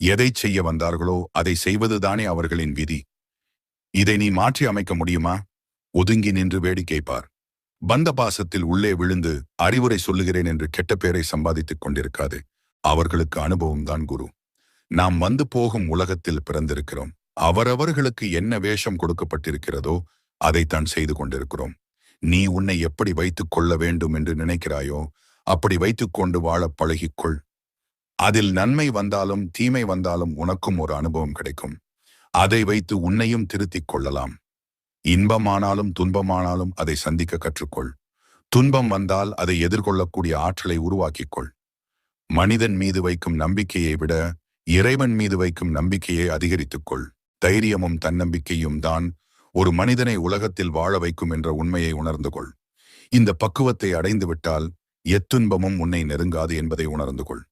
எதை செய்ய வந்தார்களோ அதை செய்வதுதானே அவர்களின் விதி. இதை நீ மாற்றி அமைக்க முடியுமா? ஒதுங்கி நின்று வேடிக்கை பார் பந்த பாசத்தில் உள்ளே விழுந்து அறிவுரை சொல்லுகிறேன் என்று கெட்ட பேரை சம்பாதித்துக் கொண்டிருக்காது. அவர்களுக்கு அனுபவம்தான் குரு. நாம் வந்து போகும் உலகத்தில் பிறந்திருக்கிறோம். அவரவர்களுக்கு என்ன வேஷம் கொடுக்கப்பட்டிருக்கிறதோ அதைத்தான் செய்து கொண்டிருக்கிறோம். நீ உன்னை எப்படி வைத்துக் கொள்ள வேண்டும் என்று நினைக்கிறாயோ அப்படி வைத்துக்கொண்டு வாழப் பழகிக்கொள். அதில் நன்மை வந்தாலும் தீமை வந்தாலும் உனக்கும் ஒரு அனுபவம் கிடைக்கும். அதை வைத்து உன்னையும் திருத்திக் கொள்ளலாம். இன்பமானாலும் துன்பமானாலும் அதை சந்திக்க கற்றுக்கொள். துன்பம் வந்தால் அதை எதிர்கொள்ளக்கூடிய ஆற்றலை உருவாக்கிக்கொள் மனிதன் மீது வைக்கும் நம்பிக்கையை விட இறைவன் மீது வைக்கும் நம்பிக்கையை அதிகரித்துக்கொள் தைரியமும் தன்னம்பிக்கையும் தான் ஒரு மனிதனை உலகத்தில் வாழ வைக்கும் என்ற உண்மையை உணர்ந்து கொள். இந்த பக்குவத்தை அடைந்துவிட்டால் எத்துன்பமும் உன்னை நெருங்காது என்பதை உணர்ந்து கொள்.